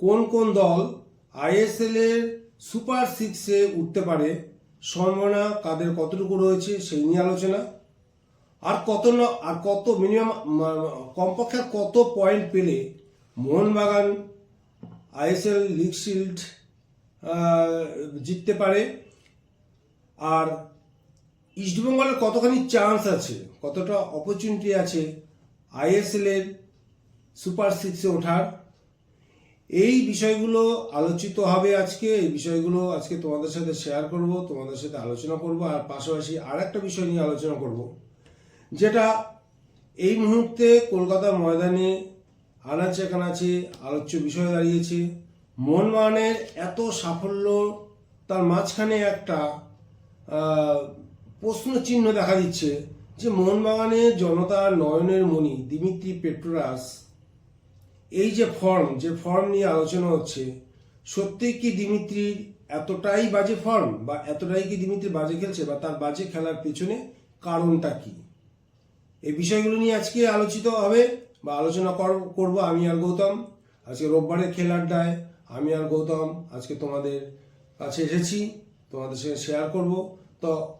কোন কোন দল আইএসএল এর সুপার সিক্সে উঠতে পারে, সম্ভাবনা কাদের কতটুকু রয়েছে সেই নিয়ে আলোচনা। আর কত আর কত মিনিমাম কমপক্ষে কত পয়েন্ট পেলে মোহনবাগান আইএসএল লিগ শিল্ড জিততে পারে। আর ইস্টবেঙ্গলের কতখানি চান্স আছে, কতটা অপরচুনিটি আছে আইএসএল এর সুপার সিক্সে ওঠার। এই বিষয়গুলো আলোচিত হবে আজকে, এই বিষয়গুলো আজকে তোমাদের সাথে শেয়ার করব, তোমাদের সাথে আলোচনা করব, আর পাশাপাশি আর একটা বিষয় নিয়ে আলোচনা করব, যেটা এই মুহূর্তে কলকাতা ময়দানে আনাচে কানাচে আলোচ্য বিষয় দাঁড়িয়েছে। মোহনবাগানের এত সাফল্য, তার মাঝখানে একটা প্রশ্ন চিহ্ন দেখা দিচ্ছে যে মোহনবাগানে জনতার নয়নের মণি দিমিত্রি পেট্রোরাস এই যে ফর্ম যে ফর্ম নিয়ে আলোচনা হচ্ছে, সত্যি কি দিমিত্রির এতটাই বাজে ফর্ম বা এতটাই কি দিমিত্রি বাজে খেলছে বা তার বাজে খেলার পেছনে কারণটা কি? এই বিষয়গুলো নিয়ে আজকে আলোচিত হবে বা আলোচনা কর- করব আমি আর গৌতম। আজকে রোববারের খেল আড্ডায় আমি আর গৌতম আজকে তোমাদের কাছে এসেছি, তোমাদের সাথে শেয়ার করব। তো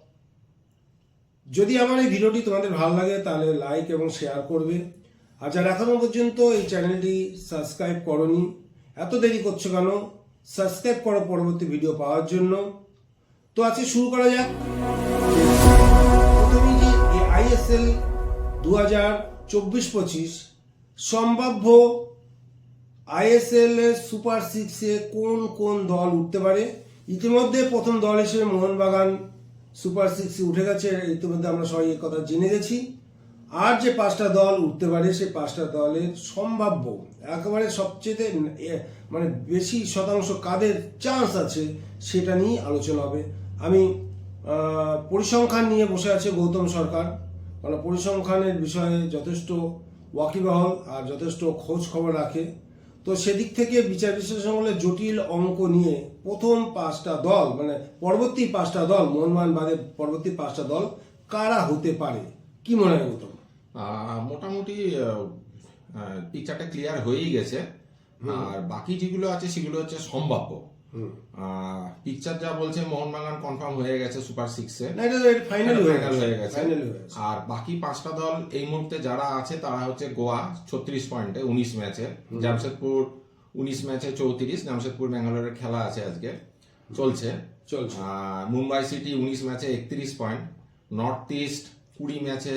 যদি আমার এই ভিডিওটি তোমাদের ভালো লাগে তাহলে লাইক এবং শেয়ার করবে। আর যারা এখনও পর্যন্ত এই চ্যানেলটি সাবস্ক্রাইব করনি। এত দেরি করছ কেন? সাবস্ক্রাইব করো পরবর্তী ভিডিও পাওয়ার জন্য। তো আজকে শুরু করা যাক। প্রথমেই যে আইএসএল দু হাজার চব্বিশ পঁচিশ সম্ভাব্য আইএসএল সুপার সিক্সে কোন কোন দল উঠতে পারে? ইতিমধ্যে প্রথম দল হিসেবে মোহনবাগান সুপার সিক্সে উঠে গেছে। ইতিমধ্যে আমরা সবাই কথা জেনে গেছি। আর যে পাঁচটা দল উঠতে পারে, সেই পাঁচটা দলের সম্ভাব্য, একেবারে সবচেয়ে মানে বেশি শতাংশ কাদের চান্স আছে, সেটা নিয়ে আলোচনা হবে। আমি পরিসংখ্যান নিয়ে বসে আছে গৌতম সরকার। মানে পরিসংখ্যানের বিষয়ে যথেষ্ট ওয়াকিবহল আর যথেষ্ট খোঁজ খবর রাখে। তো সেদিক থেকে বিচার বিশ্লেষণ জটিল অঙ্ক নিয়ে প্রথম পাঁচটা দল মানে পরবর্তী পাঁচটা দল মোহনবাগান বাদে পরবর্তী পাঁচটা দল কারা হতে পারে? কি মনে হয় গৌতম? মোটামুটি পিকচারটা ক্লিয়ার হয়েই গেছে। আর বাকি যেগুলো আছে সেগুলো হচ্ছে সম্ভাব্য। পিকচার যা বলছে মোহনবাগান কনফার্ম হয়ে গেছে সুপার সিক্সে ফাইনাল হয়ে গেছে। আর বাকি পাঁচটা দল এই মুহূর্তে যারা আছে তারা হচ্ছে গোয়া ছত্রিশ পয়েন্টে উনিশ ম্যাচে। জামশেদপুর উনিশ ম্যাচে চৌত্রিশ। জামশেদপুর ব্যাঙ্গালোরের খেলা আছে আজকে। চলছে। চলছে। আর মুম্বাই সিটি উনিশ ম্যাচে একত্রিশ পয়েন্ট। নর্থ ইস্ট কুড়ি ম্যাচে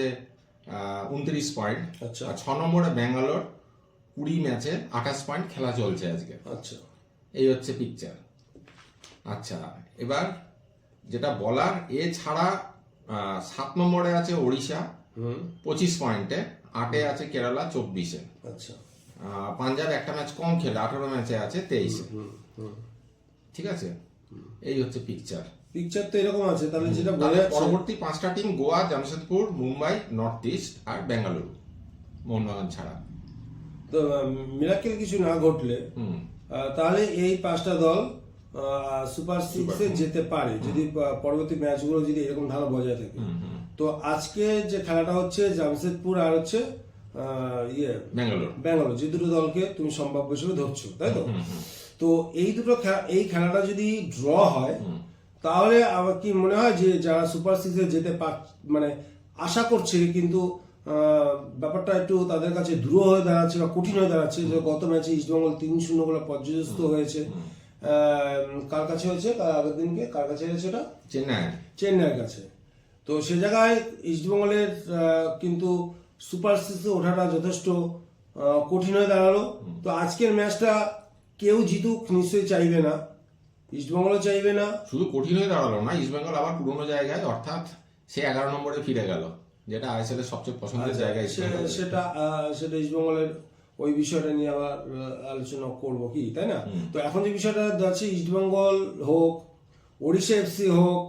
উনত্রিশ পয়েন্ট আচ্ছা। ছ নম্বরে ব্যাঙ্গালোর কুড়ি ম্যাচে আঠাশ পয়েন্ট খেলা চলছে আজকে। আচ্ছা। এই হচ্ছে পিকচার আচ্ছা এবার যেটা বলার এছাড়া আহ, সাত নম্বরে আছে ওড়িশা পঁচিশ পয়েন্টে আটে আছে কেরালা চব্বিশে। আচ্ছা। পাঞ্জাব একটা ম্যাচ কম খেলে আঠারো ম্যাচে আছে তেইশে। ঠিক আছে? এই হচ্ছে পিকচার পিকচার তো এরকম আছে তাহলে যেটা যাচ্ছে পরবর্তী পাঁচটা team Goa Jamshedpur Mumbai north east আর বেঙ্গালুরু মোহনবাগান ছাড়া। তো মিরাকেল কিছু না ঘটলে তাহলে এই পাঁচটা দল সুপার সিক্সে যেতে পারে যদি পরবর্তী ম্যাচগুলো যদি এরকম ধারা বজায় থাকে। তো আজকে যে খেলাটা হচ্ছে জামশেদপুর আর হচ্ছে ইয়ে ব্যাঙ্গালোর ব্যাঙ্গালোর যে দুটো দলকে তুমি সম্ভাব্য হিসেবে ধরছো তাই তো? তো এই দুটো এই খেলাটা যদি ড্র হয় তাহলে আমার কি মনে হয় যে যারা সুপার সিক্সে যেতে পার মানে আশা করছে কিন্তু ব্যাপারটা একটু তাদের কাছে দূর হয়ে দাঁড়াচ্ছে বা কঠিন হয়ে দাঁড়াচ্ছে যে গত ম্যাচে ইস্টবেঙ্গল তিন শূন্য বলে পর্যস্ত হয়েছে। কার কাছে হয়েছে? কার আগের দিনকে? কার কাছে হয়েছে ওটা চেন্নাই চেন্নাইয়ের কাছে। তো সে জায়গায় ইস্টবেঙ্গলের কিন্তু সুপার সিক্সে ওঠাটা যথেষ্ট কঠিন হয়ে দাঁড়াল। তো আজকের ম্যাচটা কেউ জিতুক নিশ্চয়ই চাইবে না। ইস্টবেঙ্গলও চাইবে না। শুধু কঠিন হয়ে দাঁড়াল না ইস্ট বেঙ্গল আবার পুরোনো জায়গায় অর্থাৎ সে এগারো নম্বরে ফিরে গেল যেটা আইএসএল এর সবচেয়ে পছন্দের জায়গা ইস্ট সে- বেঙ্গল সেটা সেটা ইস্টবেঙ্গলের ওই বিষয়টা নিয়ে আবার আলোচনা করব কি তাই না? তো এখন যে বিষয়টা যাচ্ছে ইস্টবেঙ্গল হোক ওড়িশা এফসি হোক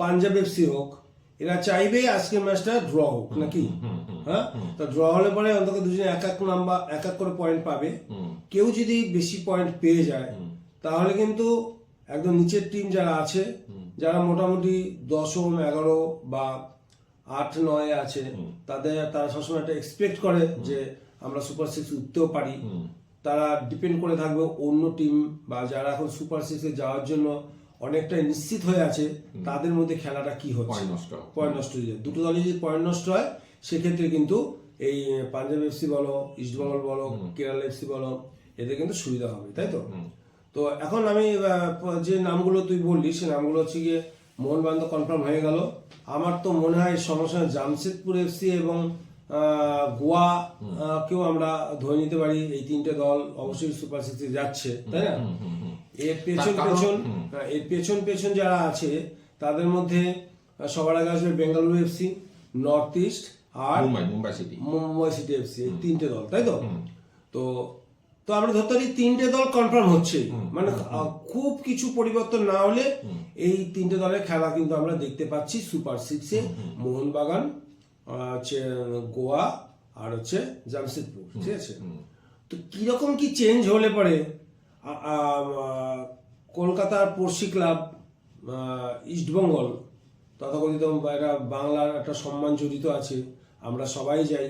পাঞ্জাব এফসি হোক এরা চাইবে আজকের ম্যাচটা ড্র হোক নাকি? হ্যাঁ? তো ড্র হলে পরে অন্তত দুজনে এক এক নাম্বার এক এক করে পয়েন্ট পাবে। কেউ যদি বেশি পয়েন্ট পেয়ে যায় তাহলে কিন্তু একদম নিচের টিম যারা আছে যারা মোটামুটি দশম এগারো বা আট নয় আছে তাদের তারা সবসময় একটা এক্সপেক্ট করে যে আমরা সুপার সিক্স উঠতেও পারি। তারা ডিপেন্ড করে থাকবে অন্য টিম বা যারা এখন সুপার সিক্সে যাওয়ার জন্য অনেকটাই নিশ্চিত হয়ে আছে তাদের মধ্যে খেলাটা কি হচ্ছে? পয়েন্ট নষ্ট পয়েন্ট নষ্ট হয়ে যায়। দুটো দলে যদি পয়েন্ট নষ্ট হয় সেক্ষেত্রে কিন্তু এই পাঞ্জাব এফসি বলো ইস্টবেঙ্গল বলো কেরালা এফসি বলো এদের কিন্তু সুবিধা হবে তাই তো? তো এখন আমি যে নামগুলো তুই বললি সে নামগুলো হচ্ছে গিয়ে মোহনবাগান তো কনফার্ম হয়ে গেল। আমার তো মনে হয় সঙ্গে জামশেদপুর এফসি এবং গোয়া কেও আমরা ধরে নিতে পারি এই তিনটে দল অবশ্যই সুপার সিক্সে যাচ্ছে তাই না? এর পেছন পেছন হ্যাঁ, এর পেছন পেছন যারা আছে তাদের মধ্যে সবার আগে আসবে Bengaluru F C north east আর Mumbai Mumbai city Mumbai city F C এই তিনটে দল তাই তো? তো তো আমরা ধরতে পারি তিনটে দল কনফার্ম হচ্ছে। মানে খুব কিছু পরিবর্তন না হলে এই তিনটে দলের খেলা কিন্তু আমরা দেখতে পাচ্ছি সুপার সিক্সে মোহনবাগান হচ্ছে গোয়া আর হচ্ছে জামশেদপুর ঠিক আছে? তো কীরকম কি চেঞ্জ হলে পরে কলকাতার পড়শি ক্লাব ইস্টবেঙ্গল তথাকথিত এটা বাংলার একটা সম্মান জড়িত আছে। আমরা সবাই যাই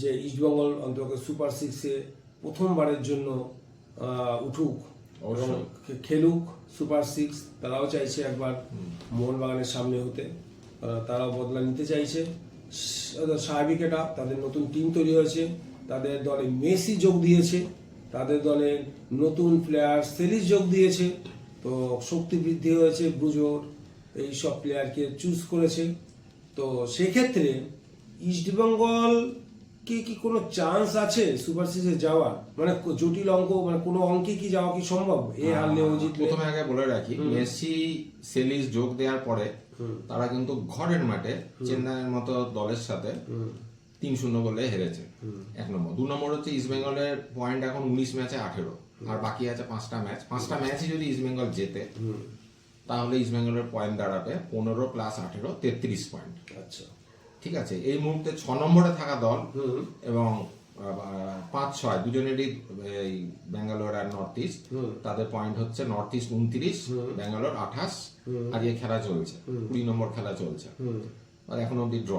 যে ইস্টবেঙ্গল অন্তত সুপার সিক্সে প্রথমবারের জন্য উঠুক খেলুক সুপার সিক্স তারাও চাইছে একবার মোহনবাগানের সামনে হতে। তারাও বদলা নিতে চাইছে। স্বাভাবিক এটা তাদের নতুন টিম তৈরি হয়েছে তাদের দলে মেসি যোগ দিয়েছে তাদের দলে নতুন প্লেয়ার সেলিস যোগ দিয়েছে তো শক্তি বৃদ্ধি হয়েছে ব্রুজোর এই সব প্লেয়ারকে চুজ করেছে। তো সেক্ষেত্রে ইস্টবেঙ্গল কি কি কোনো চান্স আছে সুপার সিক্সে যাওয়ার? মানে জটিল অঙ্ক মানে কোনো অঙ্কে কি যাওয়া কি সম্ভব? এ হারলে ও জিতলে। প্রথমে আগে বলে রাখি মেসি সেলিস যোগ দেওয়ার পরে তারা কিন্তু ঘরের মাঠে চেন্নাইয়ের মতো দলের সাথে তিন শূন্য গোলে হেরেছে। এক নম্বর। দু নম্বর হচ্ছে ইস্ট বেঙ্গলের পয়েন্ট এখন উনিশ ম্যাচে আঠেরো। আর বাকি আছে পাঁচটা ম্যাচ। পাঁচটা ম্যাচই যদি ইস্ট বেঙ্গল জেতে তাহলে ইস্ট বেঙ্গলের পয়েন্ট দাঁড়াবে পনেরো প্লাস আঠেরো তেত্রিশ পয়েন্ট আচ্ছা। ঠিক আছে? এই মুহূর্তে ছ নম্বরে থাকা দল এবং পাঁচ ছয় দুজনেরই এই ব্যাঙ্গালোর আর নর্থ ইস্ট। তাদের পয়েন্ট হচ্ছে নর্থ ইস্ট উনত্রিশ ব্যাঙ্গালোর আঠাশ আর ইয়ে খেলা চলছে। কুড়ি নম্বর খেলা চলছে। আর এখন অব্দি ড্র।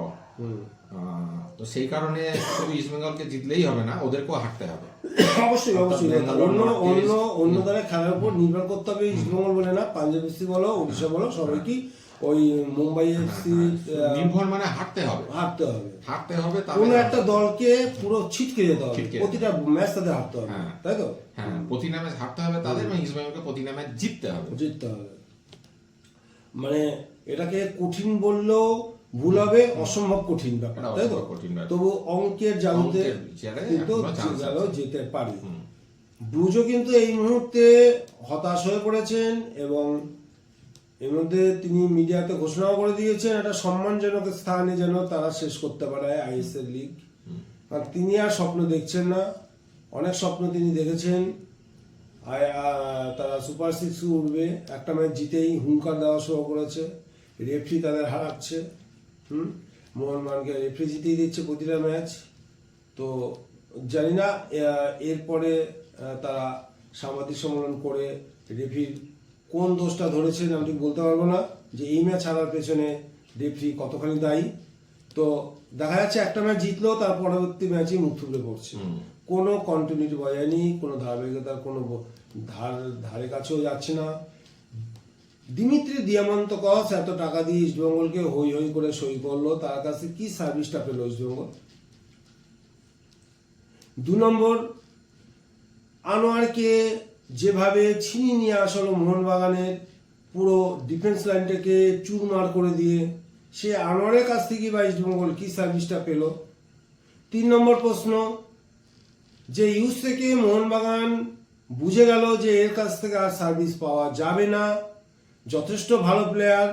তো সেই কারণে শুধু ইস্ট বেঙ্গলকে জিতলেই হবে না ওদেরকেও হাঁটতে হবে। অবশ্যই অবশ্যই। অন্য অন্য অন্য দলের খেলার উপর নির্ভর করতে হবে ইস্টবেঙ্গল বলে না পাঞ্জাব বলো উড়িষ্যা বলো সবাই কি ওই মুম্বাই এফসি নির্ভর মানে হাঁটতে হবে। হারতে হবে। হাঁটতে হবে কোনো একটা দলকে পুরো ছিটকে যেতে হবে প্রতিটা ম্যাচ তাদের হারতে হবে হ্যাঁ। তাই তো? হ্যাঁ প্রতি ম্যাচ হাঁটতে হবে তাদের এবং ইস্ট বেঙ্গলকে প্রতি ম্যাচ জিততে হবে। জিততে হবে। মানে এটাকে কঠিন বললেও ভুল হবে অসম্ভব কঠিন ব্যাপার তাই তো। তবু অঙ্কের জালুতে কিন্তু। যেতে পারি। ব্রুজও কিন্তু এই মুহূর্তে হতাশ হয়ে পড়েছেন এবং এর মধ্যে তিনি মিডিয়াতে ঘোষণাও করে দিয়েছেন, একটা সম্মানজনক স্থানে যেন তারা শেষ করতে পারে আইএসএল লিগ। আর তিনি আর স্বপ্ন দেখছেন না। অনেক স্বপ্ন তিনি দেখেছেন। তারা সুপার সিক্স উঠবে। একটা ম্যাচ জিতেই হুঙ্কার দেওয়া শুরু করেছে। রেফরি তাদের হারাচ্ছে। হুম? মোহনবাগানকে রেফরি জিতেই দিচ্ছে প্রতিটা ম্যাচ। তো জানি না এরপরে তারা সাংবাদিক সম্মেলন করে রেফরির কোন দোষটা ধরেছেন আমি ঠিক বলতে পারব না। যে এই ম্যাচ হারার পেছনে রেফরি কতখানি দায়ী? তো দেখা যাচ্ছে একটা ম্যাচ জিতলেও তার পরবর্তী ম্যাচই মুখ থুবড়ে পড়ছে। কোনো কন্টিনিউটি বজায় নেই কোনো ধারাবাহিকতার কোনো ধার ধারে কাছেও যাচ্ছে না। দিমিত্রি দিয়ামন্ত কস এত টাকা দিয়ে ইস্টবেঙ্গলকে হই হই করে সই করল। তার কাছে কি সার্ভিসটা পেল ইস্টবেঙ্গল দু নম্বর আনোয়ারকে যেভাবে ছিনিয়ে নিয়ে আসলো মোহনবাগানের পুরো ডিফেন্স লাইনটাকে চুরমার করে দিয়ে, সে আনোয়ারের কাছ থেকে বা ইস্টবেঙ্গল কি সার্ভিসটা পেল? তিন নম্বর প্রশ্ন, যে ইউজ থেকে মোহনবাগান বুঝে গেল যে এর কাছ থেকে আর সার্ভিস পাওয়া যাবে না, যথেষ্ট ভালো প্লেয়ার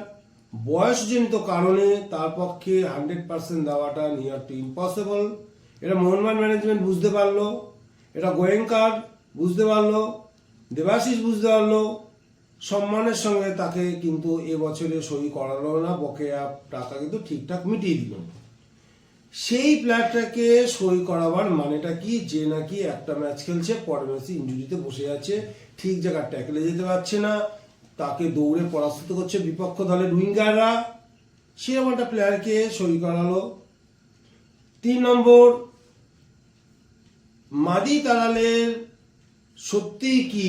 বয়সজনিত কারণে তার পক্ষে হান্ড্রেড পার্সেন্ট দেওয়াটা নিয়ার টু ইম্পসিবল এটা মোহনবাগান ম্যানেজমেন্ট বুঝতে পারল, এটা গোয়েঙ্কার বুঝতে পারল দেবাশিস বুঝতে পারল, সম্মানের সঙ্গে তাকে কিন্তু এবছরে সই করালো না, বকেয়া টাকা কিন্তু ঠিকঠাক মিটিয়ে দিল সেই প্লেয়ারটাকে সই করাবার মানেটা কি? যে নাকি একটা ম্যাচ খেলছে, পরের ম্যাচে ইঞ্জুরিতে বসে যাচ্ছে ঠিক জায়গায় ট্যাকলে যেতে পারছে না, তাকে দৌড়ে পরাস্ত করছে বিপক্ষ দলের উইঙ্গাররা। সেরকম একটা প্লেয়ারকে সই করালো। তিন নম্বর, মাদি তারালের সত্যিই কি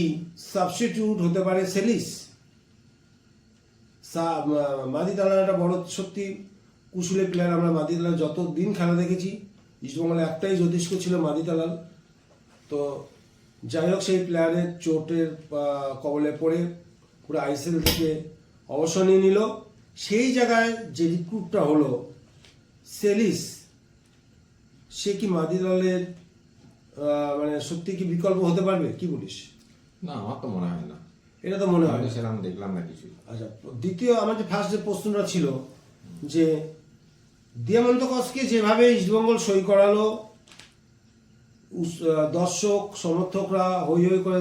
সাবস্টিটিউট হতে পারে সেলিস? মাদিতালার একটা বড় সত্যি কুশুলে প্লেয়ার আমরা মাদিতালার যত দিন খেলা দেখেছি ইস্টবেঙ্গলে একটাই জ্যোতিষ্ক ছিল মাদিতালাল তো যাই হোক সেই প্লেয়ারের চোটের কবলে পড়ে পুরো আইসিএল থেকে অবসর নিয়ে নিল। সেই জায়গায় যে রিক্রুটটা হলো সেলিস সে কি মাদিতালের আহ, মানে সত্যি কি বিকল্প হতে পারবে? কি বলিস? না আমার তো মনে হয় না। এটা তো মনে হয়। আমি সেরকম দেখলাম না কিছু। আচ্ছা দ্বিতীয় আমার যে ফার্স্ট যে প্রশ্নটা ছিল যে দিয়ামন্ত কসকে যেভাবে ইস্টবেঙ্গল সই করালো দর্শক সমর্থকরা হই হই করে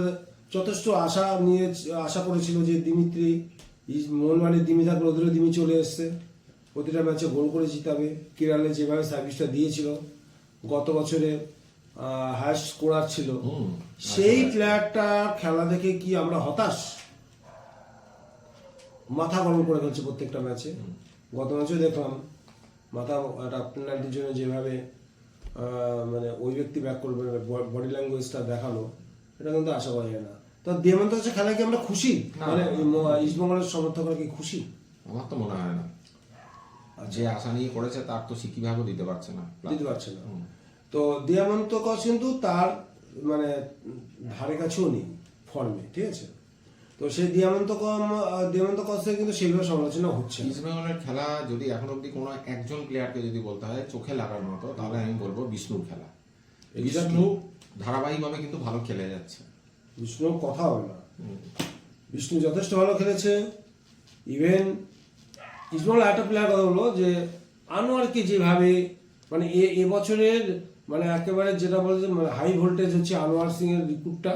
যথেষ্ট আশা নিয়ে আশা করেছিল যে দিমিত্রি মোহনবাগানের দিমি থাকলে ওদেরও দিমি চলে এসছে। প্রতিটা ম্যাচে গোল করে জিতাবে। কেরালে যেভাবে সার্ভিসটা দিয়েছিল গত বছরে ছিল। সেই প্লেয়ারটা খেলা দেখে কি আমরা হতাশ? মাথা গরম করে ফেলছে প্রত্যেকটা ম্যাচে গত ম্যাচেও দেখলাম মাথা একটা পেনাল্টির জন্য যেভাবে মানে ওই ব্যক্তি ব্যাক করবে বডি ল্যাঙ্গুয়েজটা দেখাল এটা কিন্তু আশা করা যায় না। তো দেমন্ত হচ্ছে খেলায় কি আমরা খুশি? মানে ইস্টবেঙ্গলের সমর্থকরা কি খুশি? আমার তো মনে হয় না। আর যে আশা নিয়ে করেছে তার তো সিকিভাগও দিতে পারছে না। দিতে পারছে না। তো দিয়ামন্ত কস কিন্তু তার মানে ধারে কাছেও নেই ফর্মে ঠিক আছে? তো সেই দিয়ামন্ত কম দিয়ামন্ত কসের কিন্তু সেইভাবে সমালোচনা হচ্ছে। ইস্ট বেঙ্গলের খেলা যদি এখন অব্দি কোনো একজন প্লেয়ারকে যদি বলতে হয় চোখে লাগার মতো তাহলে আমি বলব বিষ্ণুর খেলা। বিষ্ণু ধারাবাহিকভাবে কিন্তু ভালো খেলে যাচ্ছে। বিষ্ণুর কথা হবে না। বিষ্ণু যথেষ্ট ভালো খেলেছে। ইভেন ইসমাল একটা প্লেয়ার কথা বলল যে আনোয়ারকে যেভাবে মানে এ এবছরের মানে একেবারে যেটা বলে যে মানে হাই ভোল্টেজ হচ্ছে আনোয়ার সিং এর রিক্রুটটা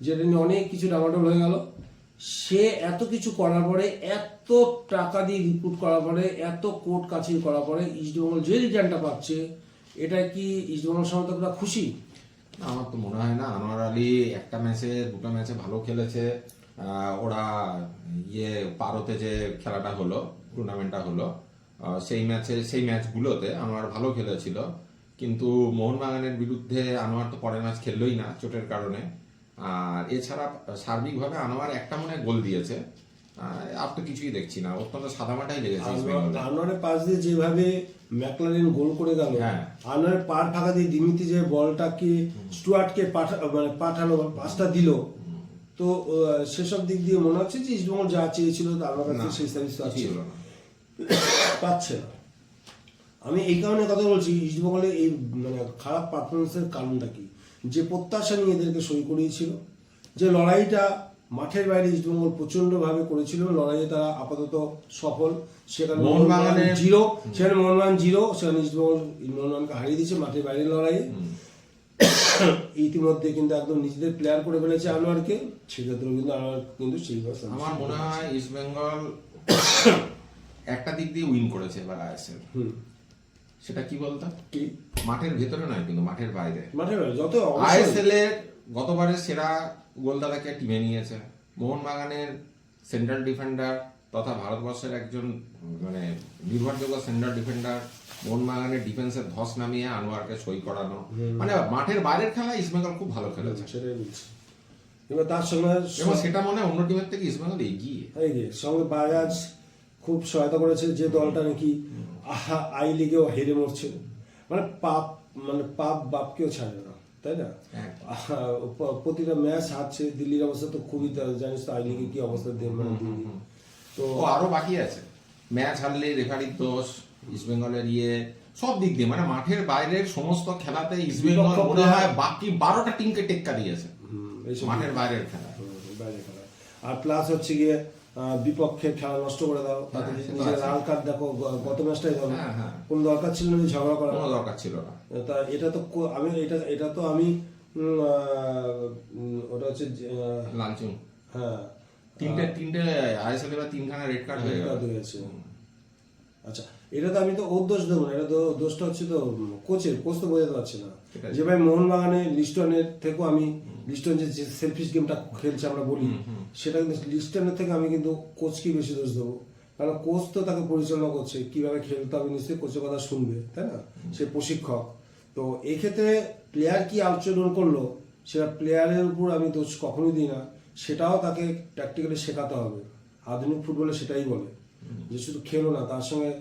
যেটা নিয়ে অনেক কিছু ডামাডোল হয়ে গেল। সে এত কিছু করার পরে, এত টাকা দিয়ে রিক্রুট করার পরে, এত কোর্ট কাছির করার পরে ইস্টবেঙ্গল যে রিটার্নটা পাচ্ছে, এটা কি ইস্টবেঙ্গল সমর্থকরা খুশি? আমার তো মনে হয় না। আনোয়ার আলী একটা ম্যাচে দুটো ম্যাচে ভালো খেলেছে। ওরা ইয়ে পারতে যে খেলাটা হলো টুর্নামেন্টটা হলো সেই ম্যাচে সেই ম্যাচগুলোতে আনোয়ার ভালো খেলেছিল। কিন্তু মোহনবাগানের বিরুদ্ধে আনোয়ার তো পরের ম্যাচ খেললোই না চোটের কারণে আর এছাড়া সার্বিকভাবে আনোয়ার একটা মনে গোল দিয়েছে আর তো কিছুই দেখছি না অত্যন্ত সাদামাটাই লেগেছে। আনোয়ারের পাশ দিয়ে যেভাবে ম্যাকলারেন গোল করে গেল হ্যাঁ। আনোয়ারের পার ফাঁকা দিয়ে দিমিতি যে বলটাকে স্টুয়ার্টকে পাঠা মানে পাঠালো পাসটা দিল তো সেসব দিক দিয়ে মনে হচ্ছে যে ইস্টবেঙ্গল যা চেয়েছিল না, কাছে সেই সার্ভিস। পাচ্ছে না আমি এই কারণে কথা বলছি ইস্টবেঙ্গলের এই মানে খারাপ পারফরমেন্সের কারণটা কি? যে প্রত্যাশা নিয়ে এদেরকে সই করিয়েছিল যে লড়াইটা মাঠের বাইরে ইস্টবেঙ্গল প্রচণ্ড ভাবে করেছিল লড়াইয়ে তারা আপাতত সফল সেখানে মোহনবাগান জিরো সেখানে মোহনবাগান জিরো সেখানে ইস্টবেঙ্গল মোহনবাগানকে হারিয়ে দিয়েছে মাঠের বাইরের লড়াইয়ে। ইতিমধ্যে কিন্তু একদম নিজেদের প্লেয়ার করে ফেলেছে আনোয়ারকে সেক্ষেত্রেও কিন্তু আনোয়ার কিন্তু সেইভাবে আমার মনে হয় ইস্টবেঙ্গল একটা দিক দিয়ে উইন করেছে এবার আইএসএল হুম। সেটা কি বলতো? কি? মাঠের ভেতরে নয় কিন্তু মাঠের বাইরে। মাঠের বাইরে যত আইএসএল এর গতবারের সেরা গোলদাতাকে টিমে নিয়েছে। মোহনবাগানের সেন্ট্রাল ডিফেন্ডার তথা ভারতবর্ষের একজন মানে নির্ভরযোগ্য সেন্ট্রাল ডিফেন্ডার মোহনবাগানের ডিফেন্সের ধস নামিয়ে আনোয়ারকে সই করানো। মানে মাঠের বাইরের খেলা ইস্টবেঙ্গল খুব ভালো খেলেছে। সেটাই এবার তার সঙ্গে সেটা মনে হয় অন্য টিমের থেকে ইস্টবেঙ্গল এগিয়ে। সঙ্গে বাজাজ খুব সহায়তা করেছে যে দলটা নাকি আই লিগেও হেরে মরছে মানে পাপ মানে পাপ বাপকেও ছাড়ে না তাই না? প্রতিটা ম্যাচ হারছে দিল্লির অবস্থা তো খুবই জানিস তো আই লিগে কি অবস্থা দিয়ে মানে দিল্লি। তো আরও বাকি আছে। ম্যাচ হারলে রেফারির দোষ ইস্টবেঙ্গলের ইয়ে সব দিক দিয়ে। মানে মাঠের বাইরের সমস্ত খেলাতে ইস্টবেঙ্গল বিপক্ষ মনে হয় বাকি বারোটা টিমকে টেক্কা দিয়েছে। মাঠের বাইরের খেলা। হুম, বাইরে খেলা। আর প্লাস হচ্ছে গিয়ে আহ, বিপক্ষের খেলা নষ্ট করে দাও তাতে নিজের লাল কার্ড দেখো গত ম্যাচটাই ধরো হ্যাঁ, হ্যাঁ। দরকার ছিল না ঝগড়া করা কোনো দরকার ছিল না। তা এটা তো আমি এটা এটা তো আমি ওটা হচ্ছে লালচুং। হ্যাঁ। তিনটে তিনটে আইএসএল এবার তিনখানা রেড কার্ড হয়ে হয়েছে। আচ্ছা এটা তো আমি তো ওর দোষ দেবো না এটা তো দোষটা হচ্ছে তো কোচের কোচ তো বোঝাতে পারছে না। সেটাই। যে ভাই মোহনবাগানে লিস্টনের থেকেও আমি লিস্টন যে সেলফিশ গেমটা খেলছে আমরা বলি সেটা কিন্তু লিস্টনের থেকে আমি কিন্তু কোচকে বেশি দোষ দেবো। কারণ কোচ তো তাকে পরিচালনা করছে কীভাবে খেলতে হবে নিশ্চয়ই কোচের কথা শুনবে তাই না? সে প্রশিক্ষক। তো এই ক্ষেত্রে প্লেয়ার কি আচরণ করল সেটা প্লেয়ারের উপর আমি দোষ কখনোই দিই না। সেটাও তাকে প্র্যাকটিক্যালি শেখাতে হবে। আধুনিক ফুটবলে সেটাই বলে। যে শুধু খেলো না তার সঙ্গে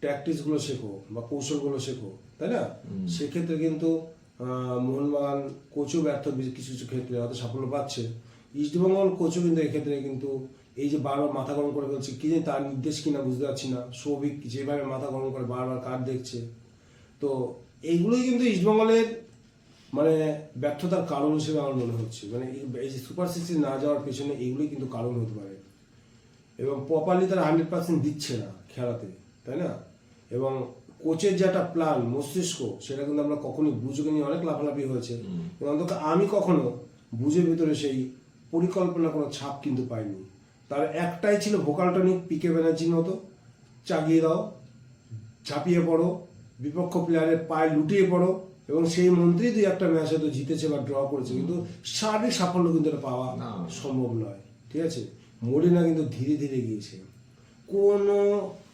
ট্যাকটিক্সগুলো শেখো বা কৌশলগুলো শেখো তাই না? সেক্ষেত্রে কিন্তু মোহনবাগান কোচও ব্যর্থ কিছু কিছু ক্ষেত্রে হয়তো সাফল্য পাচ্ছে। ইস্টবেঙ্গল কোচও কিন্তু এক্ষেত্রে কিন্তু এই যে বারবার মাথা গরম করে বলছে কি জানি তার নির্দেশ কিনা বুঝতে পারছি না। সৌভিক যেভাবে মাথা গরম করে বারবার কার্ড দেখছে। তো এইগুলোই কিন্তু ইস্টবেঙ্গলের মানে ব্যর্থতার কারণ হিসেবে আমার মনে হচ্ছে। মানে এই- এই যে সুপার সিক্সে না যাওয়ার পেছনে এইগুলোই কিন্তু কারণ হতে পারে। এবং প্রপারলি তারা হান্ড্রেড পার্সেন্ট দিচ্ছে না খেলাতে, তাই না? এবং কোচের যে একটা প্ল্যান মস্তিষ্ক সেটা কিন্তু আমরা কখনোই বুঝে নিয়ে অনেক লাফালাফি হয়েছে। অন্তত আমি কখনো বুঝের ভিতরে সেই পরিকল্পনা কোনো ছাপ কিন্তু পাইনি। তার একটাই ছিল ভোকাল টনিক পিকে ব্যানার্জির মতো। চাগিয়ে দাও ঝাঁপিয়ে পড়ো বিপক্ষ প্লেয়ারের পায়ে লুটিয়ে পড়ো এবং সেই মন্ত্রী দুই একটা ম্যাচ হয়তো জিতেছে বা ড্র করেছে। কিন্তু সার্বিক সাফল্য কিন্তু এটা পাওয়া। সম্ভব নয় ঠিক আছে? মরিনা কিন্তু ধীরে ধীরে গিয়েছে কোনো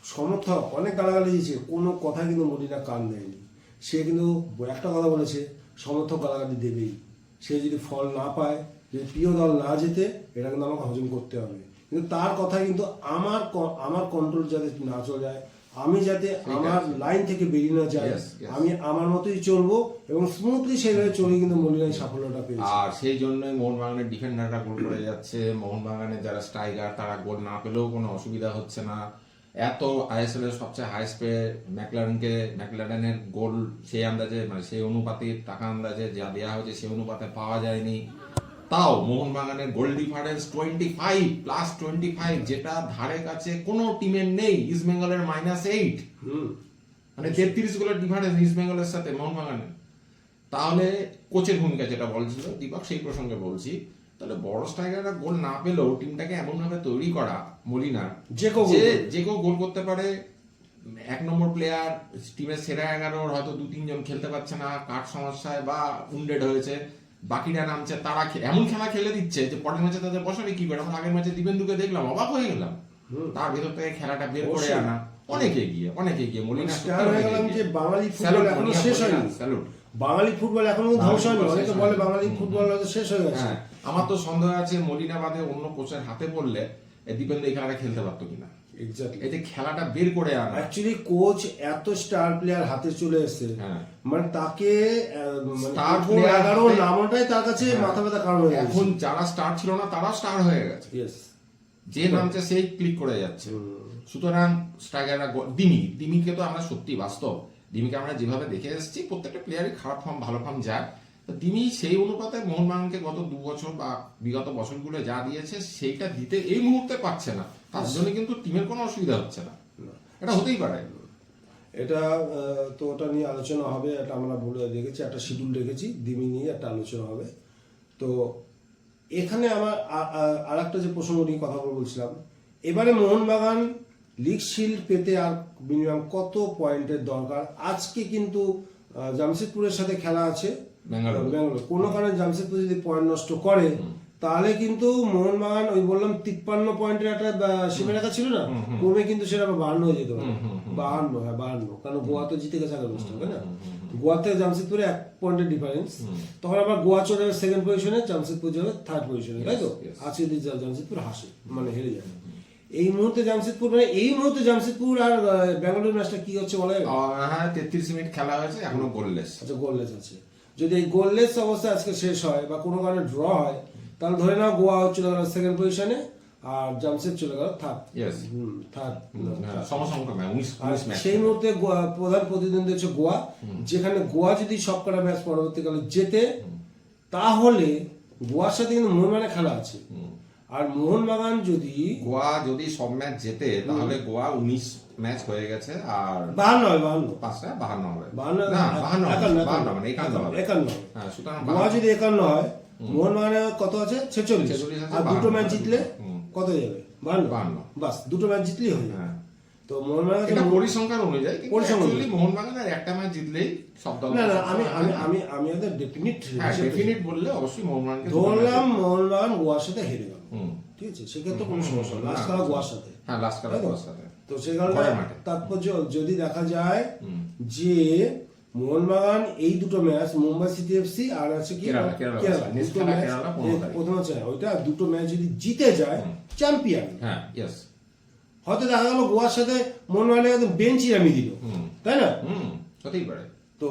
সমর্থক অনেক গালাগালি দিয়েছে, কোনো কথা কিন্তু মরিনা কান দেয়নি। সে কিন্তু একটা কথা বলেছে, সমর্থক গালাগালি দেবেই। সে যদি ফল না পায়, যদি প্রিয় দল না যেতে এটা কিন্তু আমাকে হজম করতে হবে। কিন্তু তার কথা কিন্তু আমার আমার কন্ট্রোল যাতে না চলে যায় আমি যাতে আমার লাইন থেকে বেরিয়ে না yes. আমি আমার মতোই চলবো এবং স্মুথলি সেভাবে চলে কিন্তু মলিনাই সাফল্যটা পেয়েছে। আর সেই জন্যই মোহনবাগানের ডিফেন্ডাররা গোল করে যাচ্ছে। মোহনবাগানের যারা স্ট্রাইকার তারা গোল না পেলেও কোনো অসুবিধা হচ্ছে না। এত আইএসএল এর সবচেয়ে হাইস্ট পে ম্যাকলারেনকে ম্যাকলারেনের গোল সেই আন্দাজে মানে সেই অনুপাতে টাকা আন্দাজে যা দেওয়া হয়েছে সেই অনুপাতে পাওয়া যায়নি। তাও মোহনবাগানের goal difference twenty five plus twenty five যেটা ধারে কাছে কোনো টিমের নেই ইস্ট বেঙ্গলের মাইনাস এইট হুম। মানে তেত্রিশ গোলের ডিফারেন্স ইস্ট বেঙ্গলের সাথে মোহনবাগানের। তাহলে কোচের ভূমিকা যেটা বলছিল দীপক সেই প্রসঙ্গে বলছি। তাহলে বড় স্ট্রাইকাররা গোল না পেলেও টিমটাকে এমন ভাবে তৈরি করা মলিনা যে। যে কেউ গোল করতে পারে এক নম্বর প্লেয়ার টিমের সেরা এগারোর হয়তো দু তিনজন খেলতে পারছে না কাঠ সমস্যায় বা উন্ডেড হয়েছে। বাকিরা নামছে তারা এমন খেলা খেলে দিচ্ছে যে পরের ম্যাচে তাদের বসাবে কি করে? আমরা আগের ম্যাচে দিবেন্দুকে দেখলাম অবাক হয়ে গেলাম। তার ভেতর থেকে খেলাটা বের করে আনা। অনেক এগিয়ে অনেক এগিয়ে। মলিনা হয়ে গেলাম যে বাঙালি ফুটবল এখনও শেষ হয়নি। স্যালুট বাঙালি ফুটবল এখনও ধ্বংস হয়নি। অনেকে বলে বাঙালি ফুটবল শেষ হয়ে গেছে। হ্যাঁ। আমার তো সন্দেহ আছে মলিনা বাদে অন্য কোচের হাতে পড়লে দীপেন্দু এই খেলাটা খেলতে পারতো কিনা। এই খেলাটা বের করে আনা। অ্যাকচুয়ালি কোচ এত স্টার প্লেয়ার হাতে চলে এসেছে। হ্যাঁ। মানে তাকে মানে Star এগারো নামাটাই তার কাছে হ্যাঁ। মাথা ব্যথা কারণ এখন যারা স্টার ছিল না তারাও স্টার হয়ে গেছে। যে নামছে সেই ক্লিক করে যাচ্ছে। সুতরাং স্ট্রাইকাররা দিমি দিমিকে তো আমরা সত্যি বাস্তব। দিমিকে আমরা যেভাবে দেখে এসেছি প্রত্যেকটা প্লেয়ারই খারাপ ফর্ম ভালো ফর্ম যায়। তো দিমি সেই অনুপাতে মোহনবাগানকে গত দু বছর বা বিগত বছরগুলো যা দিয়েছে সেইটা দিতে এই মুহূর্তে পাচ্ছে না। তার জন্য কিন্তু টিমের কোনো অসুবিধা হচ্ছে না। এটা হতেই পারে। এটা তো ওটা নিয়ে আলোচনা হবে এটা আমরা বলে রেখেছি একটা শিডিউল রেখেছি দিমি নিয়ে একটা আলোচনা হবে। তো এখানে আমার আর একটা যে প্রসঙ্গ নিয়ে কথা বলে বলছিলাম এবারে মোহনবাগান লিগ শিল্ড পেতে আর মিনিমাম কত পয়েন্টের দরকার? আজকে কিন্তু জামশেদপুরের সাথে খেলা আছে। ব্যাঙ্গালোর কোনো কারণে জামশেদপুর যদি পয়েন্ট নষ্ট করে তাহলে কিন্তু মোহনবাগান ওই বললাম তিপ্পান্ন পয়েন্টের একটা আহ, সীমারেখা ছিল না? কমে কিন্তু সেটা আবার বাহান্ন হয়ে যেতে বাহান্ন হ্যাঁ বাহান্ন। কারণ গোয়া তো জিতে গেছে আগের ম্যাচটা তাই না? গোয়া থেকে জামশেদপুরে এক পয়েন্টের ডিফারেন্স তখন আবার গোয়া চলে যাবে সেকেন্ড পজিশনে জামশেদপুর যাবে থার্ড পজিশনে তাই তো. আজকে যদি জামশেদপুর হাসে মানে হেরে যাবে এই মুহূর্তে জামশেদপুর মানে এই মুহূর্তে জামশেদপুর আর ব্যাঙ্গালোর ম্যাচটা কি হচ্ছে বলা যাবে? হ্যাঁ তেত্রিশ মিনিট খেলা হয়েছে এখনও গোললেস আচ্ছা গোললেস আছে। যদি এই গোললেস অবস্থা আজকে শেষ হয় বা কোনো কারণে ড্র হয় তাহলে ধরে নাও গোয়া চলে গেল সেকেন্ড পজিশনে আর জামশেদ চলে গেল থার্ড. থার্ড হ্যাঁ, ম্যাচ সেই মুহূর্তে গোয়া- প্রধান প্রতিদ্বন্দ্বী হচ্ছে গোয়া। যেখানে গোয়া যদি সবকটা ম্যাচ পরবর্তীকালে জেতে তাহলে গোয়ার সাথে কিন্তু মোহনবাগানের খেলা আছে। আর মোহনবাগান যদি গোয়া যদি সব ম্যাচ জেতে তাহলে গোয়া উনিশ ম্যাচ হয়ে গেছে আর বাহান্ন হয় বাহান্ন। পাঁচটা? বাহান্ন হবে। বাহান্ন না বাহান্ন হবে, বাহান্ন মানে একান্ন হবে। একান্ন হ্যাঁ সুতরাং গোয়া যদি একান্ন হয় মোহনবাগানের কত আছে? ছেচল্লিশ। আর দুটো ম্যাচ জিতলে কত হয়ে যাবে? বাহান্ন। বাস দুটো ম্যাচ জিতলেই হয়ে যাবে। হ্যাঁ। তো মোহনবাগান এটা পরিসংখ্যান অনুযায়ী মোহনবাগানের একটা ম্যাচ জিতলেই সব দল না না আমি আমি আমি আমি ওদের ডেফিনিট হ্যাঁ ডেফিনিট বললে অবশ্যই মোহনবাগানকে ধরলাম মোহনবাগান গোয়ার সাথে হেরে গেল। ঠিক আছে সেক্ষেত্রে কোনো সমস্যা নেই লাস্ট খেলা গোয়ার সাথে। হ্যাঁ লাস্ট তো? গোয়ার সাথে। তো সেই কারণে তাৎপর্য যদি দেখা যায় যে মোহনবাগান এই দুটো match Mumbai city F C আর আছে কি কেরালা, দুটো ম্যাচ তারিখ। প্রথম আছে ওইটা। দুটো ম্যাচ যদি জিতে যায় চ্যাম্পিয়ন। হ্যাঁ ইয়েস হয়তো দেখা গেল গোয়ার সাথে মোহনবাগানের একদম বেঞ্চই নামিয়ে দিল। তাই না? হতেই পারে। তো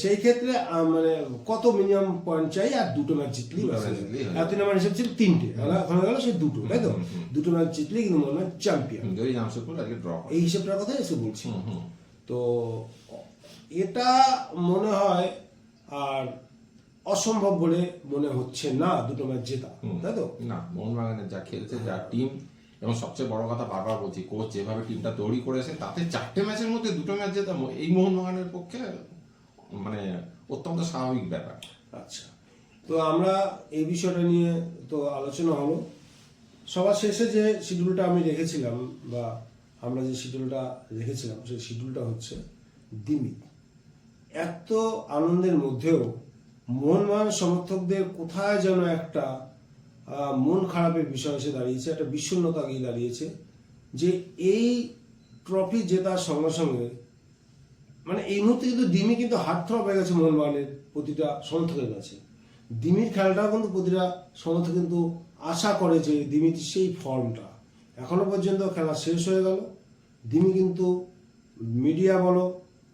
সেই ক্ষেত্রে মানে কত মিনিমাম পয়েন্ট চাই আর দুটো ম্যাচ জিতলি হয়ে গেল। হয়ে এতদিন আমার হিসাব ছিল তিনটে। আর হয়ে গেল সেই দুটো তাই তো। দুটো ম্যাচ জিতলি কিন্তু মনে হয় চ্যাম্পিয়ন এই হিসেবটার কথা এসে বলছি তো এটা মনে হয় আর অসম্ভব বলে মনে হচ্ছে না দুটো ম্যাচ জেতা তাই তো? না মোহনবাগানের যা খেলছে যা টিম এবং সবচেয়ে বড় কথা বারবার বলছি কোচ যেভাবে টিমটা তৈরি করেছে তাতে চারটে ম্যাচের মধ্যে দুটো ম্যাচ জেতা এই মোহনবাগানের পক্ষে মানে অত্যন্ত স্বাভাবিক ব্যাপার। আচ্ছা তো আমরা এই বিষয়টা নিয়ে তো আলোচনা হলো। সবার শেষে যে শিডিউলটা আমি রেখেছিলাম বা আমরা যে শিডিউলটা রেখেছিলাম সেই শিডিউলটা হচ্ছে দিমি এত আনন্দের মধ্যেও মোহনবাগান সমর্থকদের কোথায় যেন একটা মন খারাপের বিষয় এসে দাঁড়িয়েছে, একটা বিষণ্ণতা গিয়ে দাঁড়িয়েছে যে এই ট্রফি জেতার সঙ্গে সঙ্গে মানে এই মুহূর্তে কিন্তু ডিমি কিন্তু হাত থ্রপ হয়ে গেছে মোহনবাগানের প্রতিটা সমর্থকের কাছে। ডিমির খেলাটাও কিন্তু প্রতিটা সমর্থক কিন্তু আশা করে যে ডিমির সেই ফর্মটা। এখনও পর্যন্ত খেলা শেষ হয়ে গেল। ডিমি কিন্তু মিডিয়া বলো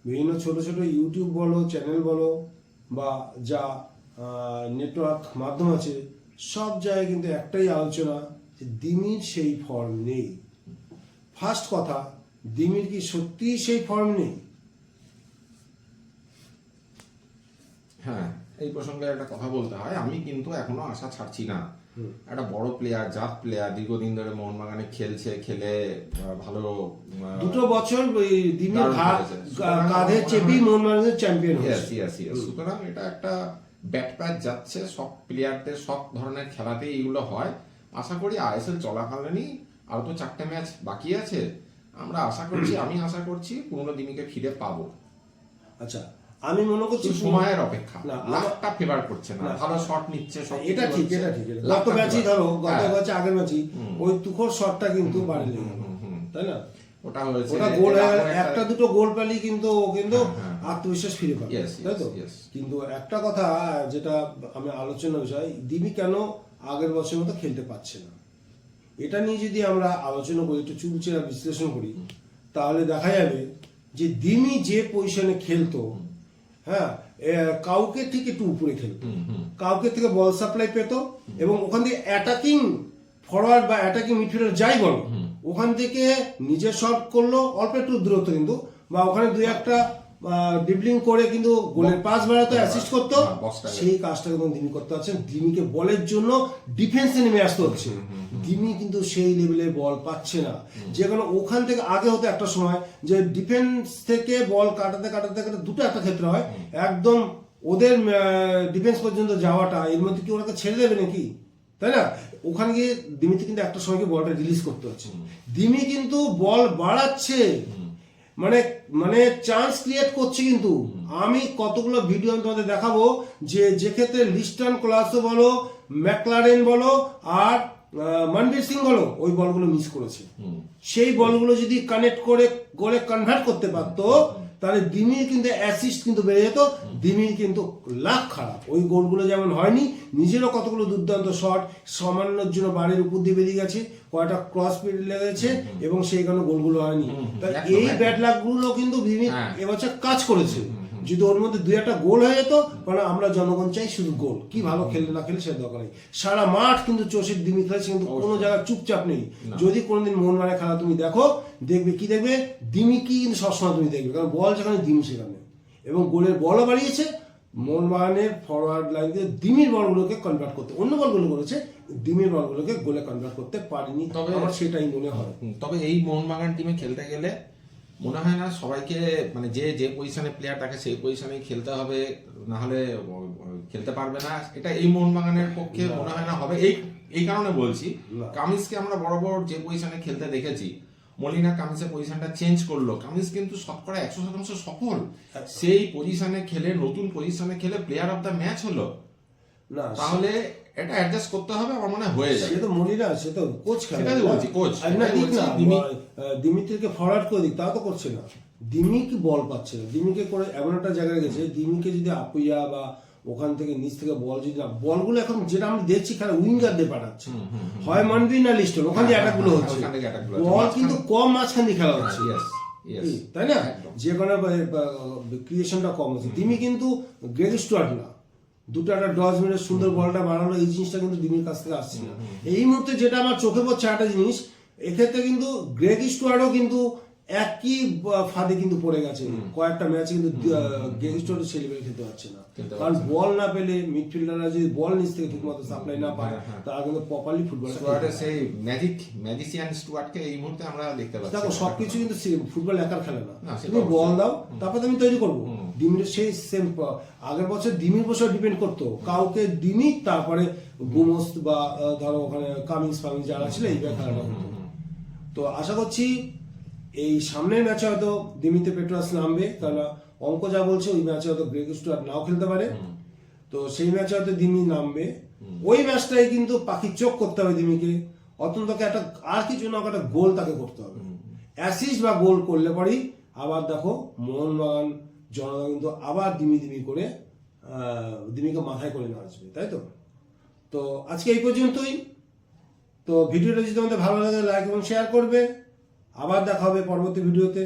বিভিন্ন ছোট ছোট ইউটিউব বলো চ্যানেল বলো, বা যা নেটওয়ার্ক মাধ্যম আছে, সব জায়গায় কিন্তু একটাই আলোচনা যে ডিমির সেই ফর্ম নেই। ফার্স্ট কথা ডিমির কি সত্যিই সেই ফর্ম নেই? হ্যাঁ এই প্রসঙ্গে একটা কথা বলতে হয়, আমি কিন্তু এখনও আশা ছাড়ছি না। একটা বড় প্লেয়ার জাত প্লেয়ার দীর্ঘদিন ধরে মোহনবাগানে খেলছে খেলে ভালো দুটো বছর। গা- কাঁধে চেপেই মোহনবাগানের চ্যাম্পিয়ন হয়েছে. সুতরাং এটা একটা ব্যাট প্যাচ যাচ্ছে সব প্লেয়ারদের সব ধরনের খেলাতেই এইগুলো হয়। আশা করি আইএসএল চলাকালীনই আরও তো চারটে ম্যাচ বাকি আছে। আমরা আশা করছি আমি আশা করছি পুরনো দিমিকে ফিরে পাবো। আচ্ছা আমি মনে করছি সময়ের অপেক্ষা লাখটা ফেভার করছে না। ভালো শট নিচ্ছে এটা ঠিক। এটা ঠিক। গত ম্যাচই ধরো গত ম্যাচে আগের ম্যাচই ওই তুখোর শটটা কিন্তু বাড়ি লেগে। তাই না ওটা হয়েছে ওটা গোল একটা দুটো গোল পেলেই কিন্তু ও কিন্তু হ্যাঁ, হ্যাঁ। আত্মবিশ্বাস ফিরে পাবে তাই তো. কিন্তু একটা কথা যেটা আমি আলোচনা বিষয় দিমি কেন আগের বছরের মতো খেলতে পারছে না এটা নিয়ে যদি আমরা আলোচনা করি একটু চুলচেরা বিশ্লেষণ করি তাহলে দেখা যাবে যে দিমি যে পজিশনে খেলতো হ্যাঁ কাউকে থেকে একটু উপরে খেলতো। কাউকে থেকে বল সাপ্লাই পেত এবং ওখান থেকে অ্যাটাকিং ফরওয়ার্ড বা অ্যাটাকিং মিডফিল্ডার যাই বলো ওখান থেকে নিজে শট করল অল্প একটু দূরত্ব কিন্তু বা ওখানে দুই একটা ডিবলিং করে কিন্তু গোলের পাস বাড়াতো অ্যাসিস্ট করতো। হ্যাঁ। সেই কাজটা কিন্তু দিমি করতে পারছেন। দিমিকে বলের জন্য ডিফেন্সে নেমে আসতে হচ্ছে। দিমি কিন্তু সেই লেভেলে বল পাচ্ছে না। যে কারণে ওখান থেকে আগে হতো একটা সময় যে ডিফেন্স থেকে বল কাটাতে কাটাতে কাটাতে দুটো একটা ক্ষেত্রে হয়। একদম ওদের ডিফেন্স পর্যন্ত যাওয়াটা এর মধ্যে কি ওনাকে ছেড়ে দেবে নাকি? তাই না? ওখানে গিয়ে দিমিতে কিন্তু একটা সময় বলটা রিলিজ করতে হচ্ছে। দিমি কিন্তু বল বাড়াচ্ছে। মানে মানে চান্স ক্রিয়েট করছি কিন্তু। আমি কতগুলো ভিডিও আমি তোমাদের দেখাবো যে যে ক্ষেত্রে লিস্টার্ন ক্লাসও বলো ম্যাকলারেন বলো আর মনবীর সিং বলো ওই বলগুলো মিস করেছে। সেই বলগুলো যদি কানেক্ট করে গোলে কনভার্ট করতে পারতো তাহলে দিমির কিন্তু অ্যাসিস্ট কিন্তু বেড়ে যেত দিমির কিন্তু লাখ খারাপ। ওই গোলগুলো যেমন হয়নি নিজেরও কতগুলো দুর্দান্ত শট সামান্যর জন্য বাড়ির উপর দিয়ে বেরিয়ে গেছে কয়টা ক্রস পিরিয়ড লেগেছে এবং সেই কারণে গোলগুলো হয়নি। তাহলে এই ব্যাট লাকগুলো কিন্তু দিমির হ্যাঁ। এবছর কাজ করেছে। যদি ওর মধ্যে দুই একটা গোল হয়ে যেত কারণ আমরা জনগণ চাই শুধু গোল। কি ভালো খেলতে না খেলে সে দরকার নেই। সারা মাঠ কিন্তু চষির দিমি খেলেছে কিন্তু কোনো জায়গায় চুপচাপ নেই। যদি কোনোদিন মোহনবাগানের খেলা তুমি দেখো দেখবে কি দেখবে? দিমি কি কিন্তু সবসময় তুমি দেখবে কারণ বল যেখানে দিমি সেখানে। এবং গোলের বলও বাড়িয়েছে মোহনবাগানের ফরওয়ার্ড লাইন দিয়ে দিমির বলগুলোকে কনভার্ট করতে। অন্য বলগুলো করেছে দিমির বলগুলোকে গোলে কনভার্ট করতে পারিনি। তবে- আমার সেটাই মনে হয়। তবে এই মোহনবাগান টিমে খেলতে গেলে মনে হয় না সবাইকে মানে যে যে পজিশনে প্লেয়ার থাকে সেই পজিশনে খেলতে হবে না হলে খেলতে পারবে না। এটা এই মোহনবাগানের পক্ষে মনে হয় না হবে। এই এই কারণে বলছি কামিজকে আমরা বড় বড় যে পজিশনে খেলতে দেখেছি মলিনা কামিজের পজিশনটা চেঞ্জ করল। কামিজ কিন্তু শতকরা একশো শতাংশ সফল। সেই পজিশনে খেলে নতুন পজিশনে খেলে প্লেয়ার অফ দ্য ম্যাচ হলো। না তাহলে এটা অ্যাডজাস্ট করতে হবে আমার মনে হয় হয়ে যাবে। সে তো মনিরা সে তো কোচ খেলে সেটাই তো বলছি, কোচ। না দিমি- দিমিত্রিকে ফরওয়ার্ড করে দিক তাও তো করছে না। দিমিক বল পাচ্ছে না। দিমিকে করে এমন একটা জায়গায় গেছে দিমিকে যদি আপুইয়া বা ওখান থেকে নিচ থেকে বল যদি না বলগুলো এখন যেটা আমি দেখছি খেলা উইঙ্গার দিয়ে পাঠাচ্ছে। হয় মানবি না লিস্টন ওখান দিয়ে অ্যাটাকগুলো হচ্ছে। গুলো হচ্ছে। বল কিন্তু কম মাঝখান দিয়ে খেলা হচ্ছে। তাই না? যে কোনো ক্রিয়েশনটা কম হচ্ছে। দিমি কিন্তু গ্রেগ স্টুয়ার্ট না। দুটো একটা ডজ মেরে সুন্দর বলটা বানানো এই জিনিসটা কিন্তু দিমির কাছ থেকে আসছে না। এই মুহূর্তে যেটা আমার চোখে পড়ছে একটা জিনিস এক্ষেত্রে কিন্তু গ্রেগ স্টুয়ার্টও কিন্তু একই ফাঁদে কিন্তু পড়ে গেছে। কয়েকটা ম্যাচে কিন্তু গ্রেগ স্টুয়ার্ট সেই লেভেল খেলতে পারছে না। কারণ বল না পেলে মিডফিল্ডাররা যদি বল নিচ থেকে ঠিকমতো সাপ্লাই না পায় হ্যাঁ, হ্যাঁ। তারা কিন্তু প্রপারলি ফুটবল স্টুয়ার্টের সেই ম্যাজিক ম্যাজিসিয়ান স্টুয়ার্টকে এই মুহূর্তে আমরা দেখতে পাচ্ছি। দেখো সবকিছু কিন্তু ফুটবল একার খেলে না। তুমি বল দাও তারপর তুমি তৈরি করব। ডিমির সেই সেম আগের বছর ডিমির বছর ডিপেন্ড করতো। কাউকে ডিমি তারপরে গুমস বা ধরো ওখানে কামিংস ফামিংস যারা ছিল এইভাবে খেলাটা হতো তো আশা করছি এই সামনের ম্যাচে হয়তো দিমিতে পেট্রোয়াস নামবে কারণ অঙ্ক যা বলছে ওই ম্যাচে হয়তো গ্রেগ স্টুয়ার্ট নাও খেলতে পারে। তো সেই ম্যাচে হয়তো দিমি নামবে। ওই ম্যাচটাই কিন্তু পাখি চোখ করতে হবে দিমিকে। অত্যন্তকে একটা আর কিছু না একটা গোল তাকে করতে হবে। অ্যাসিস্ট বা গোল করলে পরেই আবার দেখো মোহনবাগান জনতা কিন্তু আবার দিমি দিমি করে দিমিকে মাথায় করে নিয়ে আসবে তাই তো? তো আজকে এই পর্যন্তই। তো ভিডিওটা যদি তোমাদের ভালো লাগে লাইক এবং শেয়ার করবে। আবার দেখা হবে পরবর্তী ভিডিওতে।